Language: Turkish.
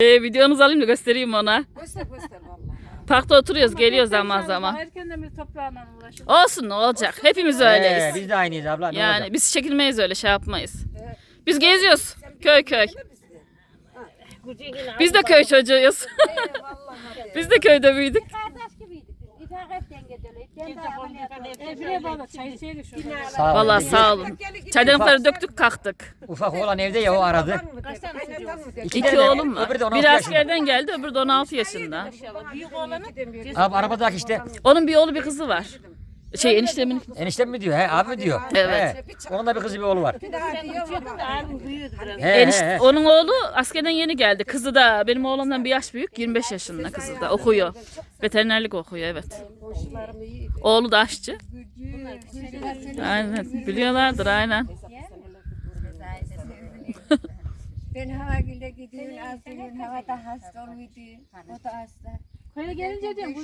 Ee, videonuzu alayım da göstereyim ona. Göster göster vallahi. Parkta oturuyoruz, geliyor zaman zaman. Erkenden bir toprağına ulaşır. Olsun ne olacak? Hepimiz öyleyiz. Ee, biz de aynıyız abla. Ne Yani olacak? biz çekilmeyiz öyle şey yapmayız. Biz geziyoruz köy köy. Biz de köy çocuğuyuz. Biz de köyde büyüdük. Sağ. Vallahi sağ olun. Çaydanlıkları döktük kalktık. Ufak oğlan evde ya o aradı. İki, oğlum var. Öbürü de 16 Biri yaşında. askerden geldi, öbürü de 16 yaşında. Abi arabadaki işte Onun bir oğlu bir kızı var. Şey eniştemin. eniştem mi diyor? He abi mi diyor? Evet. He. Onun da bir kızı bir oğlu var. Biraz. He, he, Enişte, he. onun oğlu askerden yeni geldi. Kızı da benim oğlumdan bir yaş büyük. 25 yaşında kızı da okuyor. Veterinerlik okuyor evet. Oğlu da aşçı. Aynen. Biliyorlardır aynen. Ben Havagül'e gidiyorum. Azgül'ün havada hasta oluydu. O da hasta. Köye gelince diyorum.